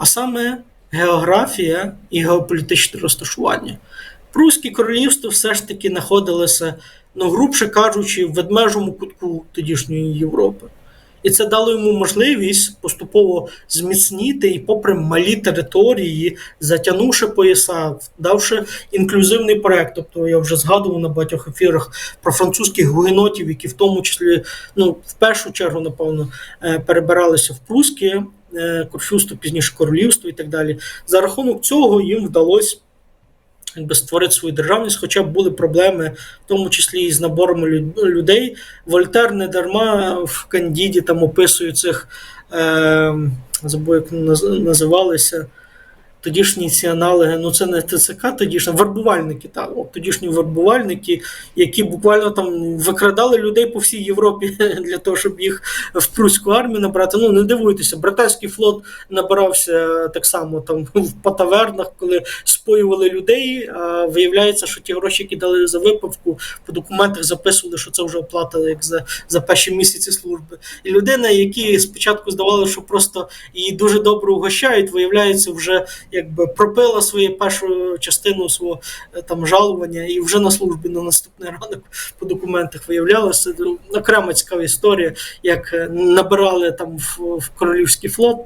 а саме географія і геополітичне розташування. Прусське королівство все ж таки знаходилося, ну, грубше кажучи, в ведмежому кутку тодішньої Європи. І це дало йому можливість поступово зміцніти і, попри малі території, затягнувши пояса, давши інклюзивний проект. Тобто я вже згадував на багатьох ефірах про французьких гугенотів, які в тому числі, ну в першу чергу, напевно, е, перебиралися в Прусське е, пізніше королівство і так далі. За рахунок цього їм вдалося якби створити свою державність, хоча б були проблеми, в тому числі і з набором людей. Вольтер не дарма в Кандіді там описує цих, е, забув, як називалися. Тодішні ці аналоги, ну це не ТЦК, тодішні вербувальники, так, тодішні вербувальники, які буквально там викрадали людей по всій Європі для того, щоб їх в прусську армію набрати. Ну не дивуйтеся, британський флот набирався так само там в патавернах, коли споювали людей. А виявляється, що ті гроші, які дали за випивку, по документах записували, що це вже оплата як за, за перші місяці служби. І людина, які спочатку здавали, що просто її дуже добре угощають, виявляється, вже якби пропила свою першу частину свого е, там жалування, і вже на службі на наступний ранок по документах виявлялося. Окрема цікава історія, як е, набирали там в, в королівський флот.